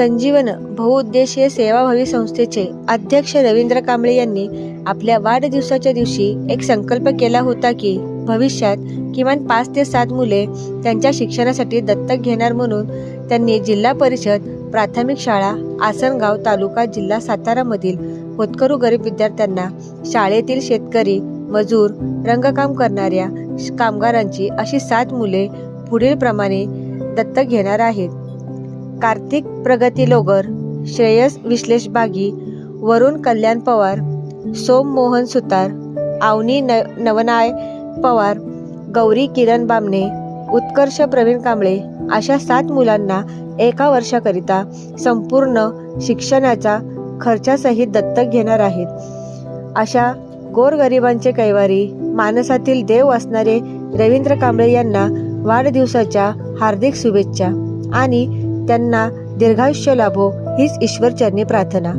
संजीवन बहुउद्देशीय सेवाभावी संस्थेचे अध्यक्ष रवींद्र कांबळे यांनी आपल्या वाढदिवसाच्या दिवशी एक संकल्प केला होता की भविष्यात किमान पाच ते सात मुले त्यांच्या शिक्षणासाठी दत्तक घेणार म्हणून त्यांनी जिल्हा परिषद प्राथमिक शाळा आसनगाव तालुका जिल्हा सातारामधील होतकरू गरीब विद्यार्थ्यांना शाळेतील शेतकरी मजूर रंगकाम करणाऱ्या कामगारांची अशी सात मुले पुढीलप्रमाणे दत्तक घेणार आहेत. कार्तिक प्रगती लोगर श्रेयस विश्लेष बागी वरुण कल्याण पवार सोम मोहन सुतार आवनी न नवनाय पवार गौरी किरण बामणे उत्कर्ष प्रवीण कांबळे अशा सात मुलांना एका वर्षाकरिता संपूर्ण शिक्षणाचा खर्चासहित दत्तक घेणार आहेत. अशा गोरगरिबांचे कैवारी मानसातील देव असणारे रवींद्र कांबळे यांना वाढदिवसाच्या हार्दिक शुभेच्छा आणि त्यांना दीर्घायुष्य लाभो हीच ईश्वरचरणी प्रार्थना.